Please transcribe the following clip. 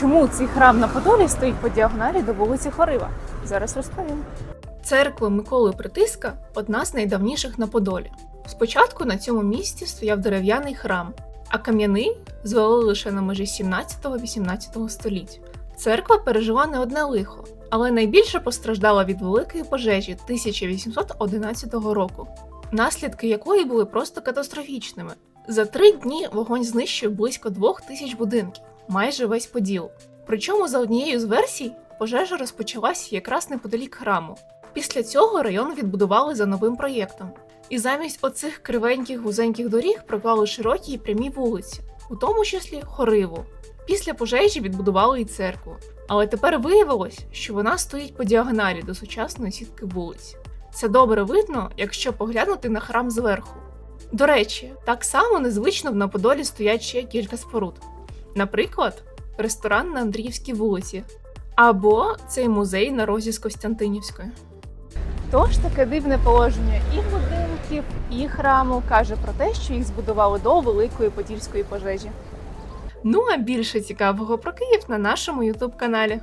чому цей храм на Подолі стоїть по діагоналі до вулиці Хорива? Зараз розповім. Церква Миколи Притиска одна з найдавніших на Подолі. Спочатку на цьому місці стояв дерев'яний храм, а кам'яний звели лише на межі 17-18 століть. Церква пережила не одне лихо, але найбільше постраждала від великої пожежі 1811 року, наслідки якої були просто катастрофічними. За три дні вогонь знищив близько двох тисяч будинків, майже весь поділ. Причому за однією з версій пожежа розпочалась якраз неподалік храму. Після цього район відбудували за новим проєктом. І замість оцих кривеньких вузеньких доріг проклали широкі й прямі вулиці, у тому числі хориву. Після пожежі відбудували і церкву. Але тепер виявилось, що вона стоїть по діагоналі до сучасної сітки вулиць. Це добре видно, якщо поглянути на храм зверху. До речі, так само незвично в Наподолі стоять ще кілька споруд. Наприклад, ресторан на Андріївській вулиці, або цей музей на розі з Костянтинівської. Тож таке дивне положення і будинків, і храму каже про те, що їх збудували до Великої Подільської пожежі. Ну а більше цікавого про Київ на нашому ютуб каналі.